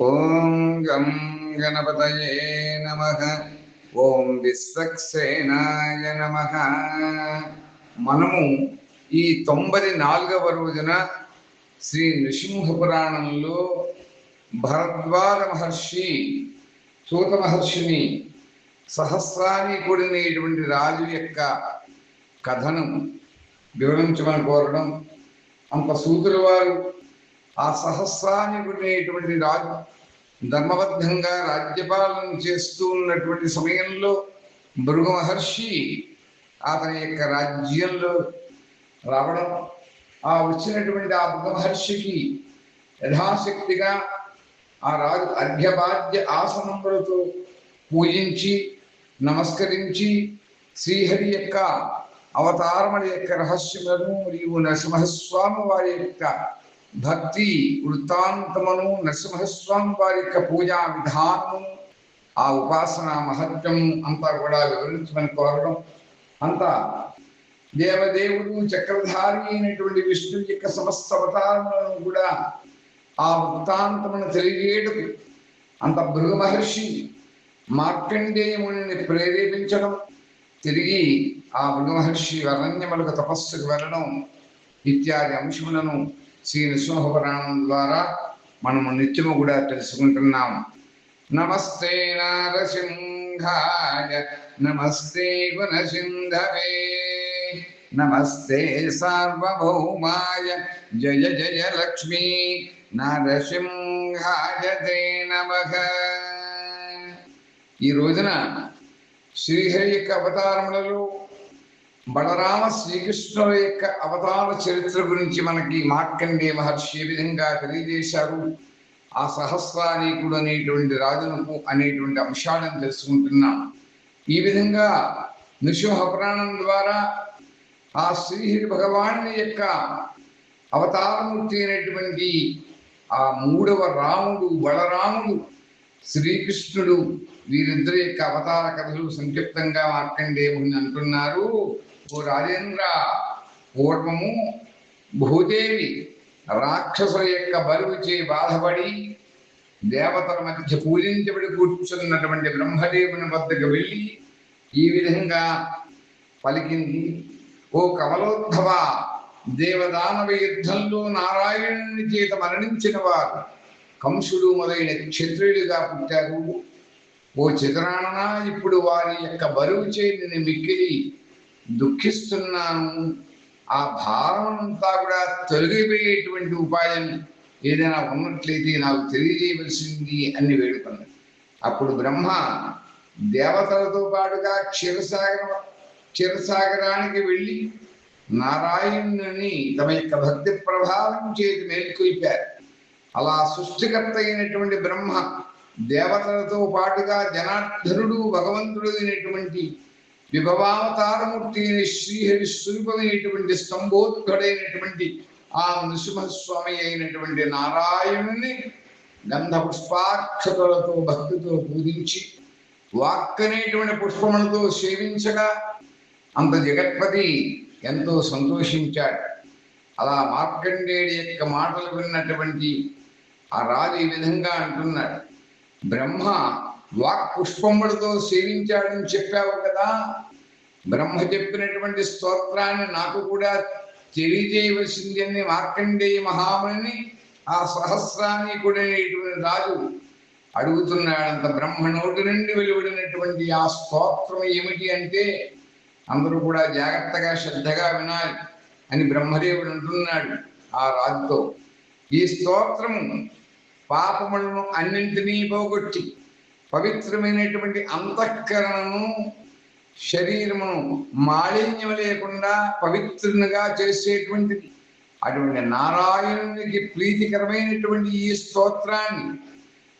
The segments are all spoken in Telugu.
ఓం గం గణపతయే నమ. ఓం విశ్వక్సేనాయ నమ. మనము ఈ తొంభై నాలుగవ రోజున శ్రీ నృసింహ పురాణంలో భరద్వాజ మహర్షి సూత మహర్షిని సహస్రాన్ని కూడినటువంటి రాజు యొక్క కథను వివరించమని కోరడం. అంత సూతుల వారు ఆ సహస్రాన్ని కూడినటువంటి రాజు ధర్మబద్ధంగా రాజ్యపాలన చేస్తూ ఉన్నటువంటి సమయంలో భృగు మహర్షి అతని యొక్క రాజ్యంలో రావడం ఆ వచ్చినటువంటి ఆ భృగు మహర్షికి యథాశక్తిగా ఆ రాజు అర్ఘ్యబాధ్య ఆసనములతో పూజించి నమస్కరించి శ్రీహరి యొక్క అవతారముల యొక్క రహస్యములను మరియు నరసింహస్వామి వారి యొక్క భక్తి వృత్తాంతమును నరసింహస్వామి వారి యొక్క పూజా విధానము ఆ ఉపాసన మహత్యం అంతా కూడా వివరించమని కోరడం అంతా దేవదేవుడు చక్రధారి అయినటువంటి విష్ణు యొక్క సమస్త అవతారములను కూడా ఆ వృత్తాంతమును తెలియజేయడం అంత భృగ మహర్షి మార్కండేయముని ప్రేరేపించడం తిరిగి ఆ భృగ మహర్షి అరణ్యములకు తపస్సుకు వెళ్ళడం ఇత్యాది అంశములను శ్రీ నృసింహపురాణం ద్వారా మనము నిత్యము కూడా తెలుసుకుంటున్నాం. నమస్తే నారసింహాయ నమస్తే గుణసింధవే. నమస్తే సార్వభౌమాయ జయ జయ లక్ష్మీ. నరసింహాయ దే నమ. ఈ రోజున శ్రీహరి యొక్క అవతారములలో బలరామ శ్రీకృష్ణుల యొక్క అవతార చరిత్ర గురించి మనకి మార్కండే మహర్షి ఏ విధంగా తెలియజేశారు? ఆ సహస్రానీకుడు అనేటువంటి రాజునకు అనేటువంటి అంశాలను తెలుసుకుంటున్నాం. ఈ విధంగా నృసింహ పురాణం ద్వారా ఆ శ్రీహరి భగవాను యొక్క అవతారమూర్తి అయినటువంటి ఆ మూడవ రాముడు బలరాముడు శ్రీకృష్ణుడు వీరిద్దరి యొక్క అవతార కథలు సంక్షిప్తంగా మార్కండేయుని అంటున్నారు. ఓ రాజేంద్ర పూర్వము భూదేవి రాక్షసుల యొక్క బరువుచే బాధపడి దేవతల మధ్య పూజించబడి కూర్చున్నటువంటి బ్రహ్మదేవుని వద్దకు వెళ్ళి ఈ విధంగా పలికింది. ఓ కమలోద్ధవ దేవదానవ యుద్ధంలో నారాయణుని చేత మరణించిన వారు కంసుడు మొదలైన క్షత్రియులుగా పుట్టారు. ఓ చిత్రాణన ఇప్పుడు వారి యొక్క బరువు చేతిని మిక్కిలి దుఃఖిస్తున్నాను. ఆ భారం అంతా కూడా తొలగిపోయేటువంటి ఉపాయం ఏదైనా ఉన్నట్లయితే నాకు తెలియజేయవలసింది అని వేడుకున్నాడు అప్పుడు బ్రహ్మ దేవతలతో పాటుగా క్షీరసాగర క్షీరసాగరానికి వెళ్ళి నారాయణుని తమ యొక్క భక్తి ప్రభావం చేతి మేల్కొల్పారు. అలా సృష్టికర్త అయినటువంటి బ్రహ్మ దేవతలతో పాటుగా జనార్ధనుడు భగవంతుడు అయినటువంటి విభవావతారమూర్తి అయిన శ్రీహరి స్వరూపమైనటువంటి స్తంభోద్ఘుడైనటువంటి ఆ నృసింహస్వామి అయినటువంటి నారాయణుని గంధ పుష్పాక్షతలతో భక్తితో పూజించి వాక్కనేటువంటి పుష్పములతో సేవించగా అంత జగత్పతి ఎంతో సంతోషించాడు. అలా మార్కండేయుడి యొక్క మాటలు విన్నటువంటి ఆ రాజు ఈ విధంగా అంటున్నాడు. బ్రహ్మ వాక్ పుష్పములతో సేవించాడని చెప్పావు కదా? బ్రహ్మ చెప్పినటువంటి స్తోత్రాన్ని నాకు కూడా తెలియజేయవలసింది అని మార్కండేయ మహాముని ఆ సహస్రానీకుడైనటువంటి రాజు అడుగుతున్నాడంత బ్రహ్మ నోటి నుండి వెలువడినటువంటి ఆ స్తోత్రం ఏమిటి అంటే అందరూ కూడా జాగ్రత్తగా శ్రద్ధగా వినాలి అని బ్రహ్మదేవుడు అంటున్నాడు ఆ రాజుతో. ఈ స్తోత్రము పాపములను అన్నింటినీ పోగొట్టి పవిత్రమైనటువంటి అంతఃకరణను శరీరమును మాలిన్యం లేకుండా పవిత్రునిగా చేసేటువంటిది అటువంటి నారాయణునికి ప్రీతికరమైనటువంటి ఈ స్తోత్రాన్ని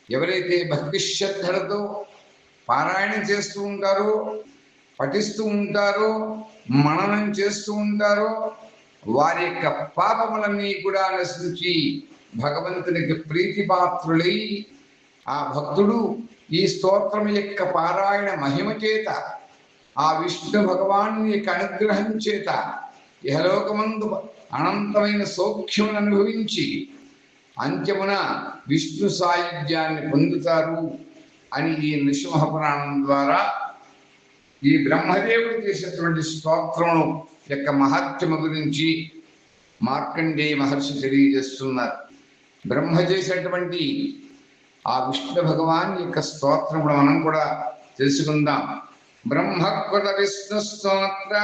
ఎవరైతే భక్తి శ్రద్ధలతో పారాయణం చేస్తూ ఉంటారో పఠిస్తూ ఉంటారో మననం చేస్తూ ఉంటారో వారి యొక్క పాపములన్నీ కూడా నశించి భగవంతునికి ప్రీతిపాత్రులై ఆ భక్తుడు ఈ స్తోత్రం యొక్క పారాయణ మహిమ చేత ఆ విష్ణు భగవాను యొక్క అనుగ్రహం చేత ఇహలోకమందు అనంతమైన సౌఖ్యం అనుభవించి అంత్యమున విష్ణు సాయుధ్యాన్ని పొందుతారు అని ఈ నృసింహ పురాణం ద్వారా ఈ బ్రహ్మదేవుడు చేసినటువంటి స్తోత్రం యొక్క మహత్యము గురించి మార్కండేయ మహర్షి తెలియజేస్తున్నారు. బ్రహ్మ చేసినటువంటి ఆ విష్ణు భగవాన్ యొక్క స్తోత్రం కూడా మనం కూడా తెలుసుకుందాం. బ్రహ్మకృత విష్ణు స్తోత్ర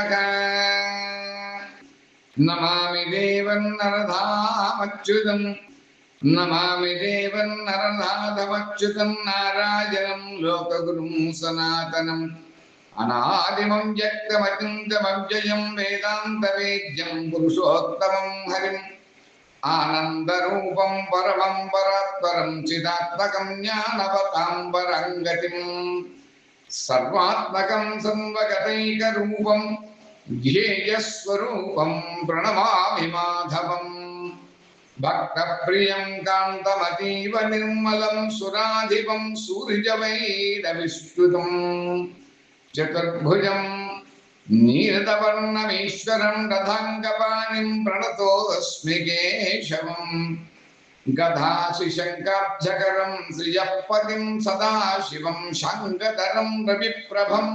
నమామి దేవం నరధామచ్యుతం. నమామి దేవం నరనాథమచ్యుతం నారాయణం లోకగురుం సనాతనం. అనాదిమం వ్యక్తమచింతమవ్యయం వేదాంత వేద్యం పురుషోత్తమం హరిం. ఆనందరూపం పరమం పరాత్పరం చిదాత్మకం జ్ఞానవతాంబరం గతిం. సర్వాత్మకం సంవగతైకరూపం ధ్యేయస్వరూపం ప్రణమామి మాధవం. భక్తప్రియం కాంతమతీవ నిర్మలం సురాధిపం సూర్యవైరవిష్టుతం చతుర్భుజం नीरदवर्णमीश्वरं रथाङ्गपाणिं प्रणतोऽस्मि केशवम्। गधाशिशङ्काब्जकरं श्रियःपतिं सदाशिवं शाङ्गधरं रविप्रभं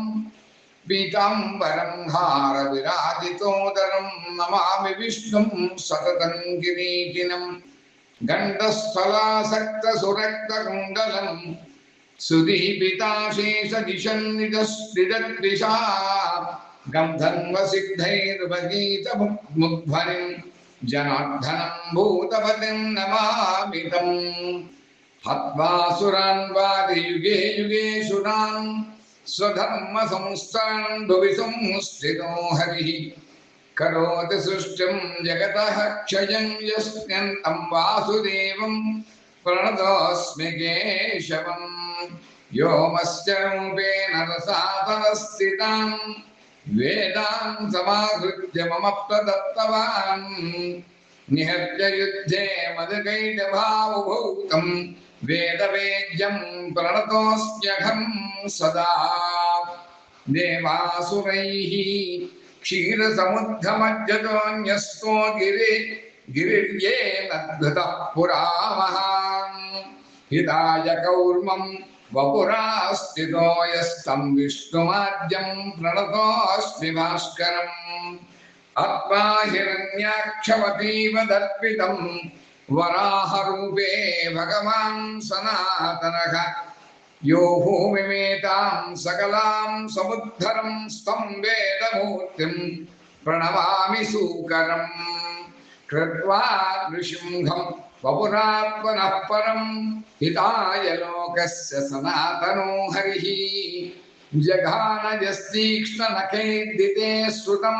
पीताम्बरं हारविराजितोदरं, नमामि विष्णुं सततं किरीटिनं गण्डस्थलासक्तसुरक्तकुण्डलम् सुदीपिताशेषदिशन्निजस्त्रिजत्रिषा సురక్త కుండలం సుదీపితాశేష దిశన్నిజస్త్రిజద్విషా గంధర్వసిద్ధైర్వగీత ముగ్ధ్వనిం జనార్దనం భూతపతిం నమామితం హత్వాసురాన్ వాదియుగే యుగేషురాన్ స్వధర్మ సంస్థాన్ భువి సంస్థితో హరి కరోతి సృష్టిం జగతః క్షయం యస్యంతం वेदान् समाहृत्य मम प्रदत्तवान् निहत्य युद्धे मदकैटभावभौतम् वेदवेद्यं प्रणतोऽस्म्यहं सदा देवासुरैः क्षीरसमुद्धमज्जतोऽन्यस्तो गिरे गिरिर्येन धृतः पुरामहान् हिताय कौर्मम् वपुरास्थितो यस्तं विष्णुमाद्यं प्रणतोऽस्मि भास्करम् अत्वा हिरण्याक्षवतीव दर्पितं वराहरूपे भगवान् सनातनः यो भूमिमेतां सकलां समुद्धरं स्तं वेदमूर्तिं प्रणमामि सूकरम् कृत्वा नृसिंहं వపురాత్మనః పరం హితాయ లోకస్య సనాతనో హరిః జఘానజస్తీక్ష్ణనఖైర్దితే శ్రుతం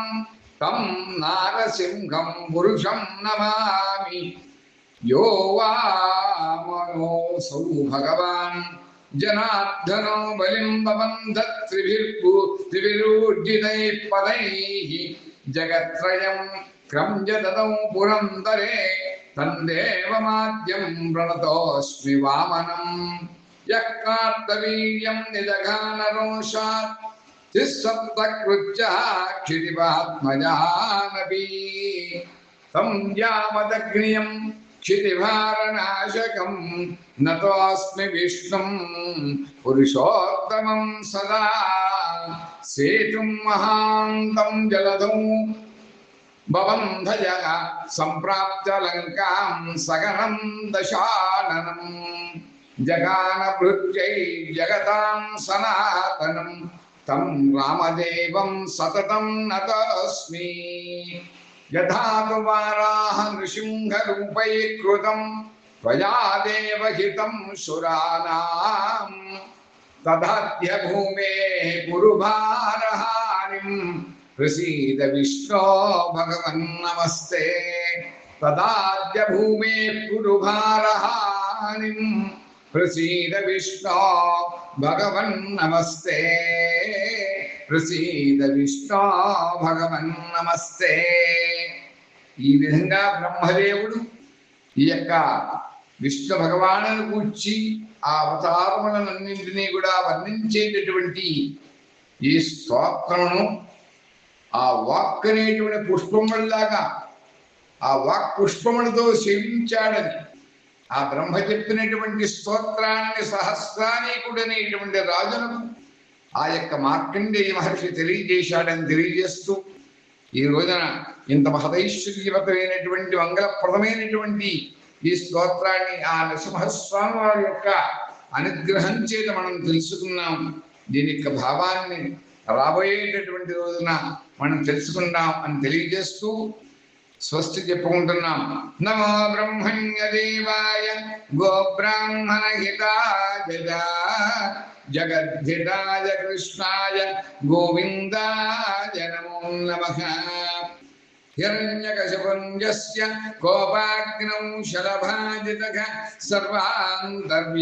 తం నారసింహం పురుషం నమామి. యో వామనోऽसौ భగవాన్ జనార్దనో బలిం బబంధ త్రిభిర్భూ త్రిభిరూర్జితైः పదైः జగత్రయం క్రమ్య దదౌ పురందరే तन्देवमाद्यं प्रणतोऽस्मि वामनम् यः कार्तवीर्यं निजघानरोषात् तं नतोऽस्मि विष्णुं पुरुषोत्तमं सदा। सेतुं महान्तं जलधौ। భవంధయ సంప్రాప్త లంకాం సగనం దశాననం జగాన భృత్యై జగతాం సనాతనం తం రామదేవం సతతం నతస్మి యథాతువారాహ నృసింహరూపై కృతం త్వయా దేవహితం శురాణాం తదద్య భూమే కురు ప్రసీద విశ్వో భగవన్ నమస్తే తదాద్య భూమే కురు భారహాని ప్రసీద విష్ణో భగవన్ నమస్తే ప్రసీద విష్ణో భగవన్ నమస్తే ఈ విధంగా బ్రహ్మదేవుడు ఈ యొక్క విష్ణు భగవాను కూర్చి ఆ అవతారములన్నింటినీ కూడా వర్ణించేటటువంటి ఈ స్తోత్రమును ఆ వాక్ అనేటువంటి పుష్పములాగా ఆ వాక్ పుష్పములతో సేవించాడని ఆ బ్రహ్మ చెప్పినటువంటి స్తోత్రాన్ని సహస్రానీకుడనేటువంటి రాజును ఆ యొక్క మార్కండేయ మహర్షి తెలియజేశాడని తెలియజేస్తూ ఈ రోజున ఇంత మహదైశ్వర్యవతమైనటువంటి మంగళప్రదమైనటువంటి ఈ స్తోత్రాన్ని ఆ నరసింహస్వామి వారి యొక్క అనుగ్రహం చేత మనం తెలుసుకున్నాం. దీని యొక్క భావాన్ని రాబోయేటటువంటి రోజున మనం తెలుసుకుందాం అని తెలియజేస్తూ స్వస్తి చెప్పుకుంటున్నాం. నమో బ్రహ్మణ్య దేవాయ గోబ్రాహ్మణ హితాయ జగద్ధితాయ కృష్ణాయ గోవిందాయ నమో నమ. హిరణ్యకశపుంజస్య కోపాగ్నౌ శలభాజితః సర్వాంతర్వ్యాపినే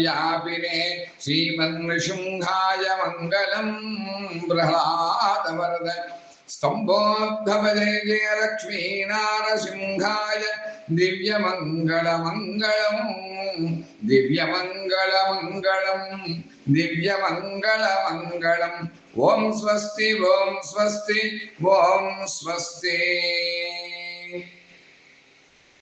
శ్రీమన్నృశృంగాయ మంగళం ప్రహ్లాదవరద स्तम्भोद्धव जय जय लक्ष्मीनारसिंहाय दिव्यमङ्गलमङ्गलम् दिव्यमङ्गलमङ्गलम् दिव्यमङ्गलमङ्गलम् ॐ स्वस्ति ॐ स्वस्ति ॐ स्वस्ति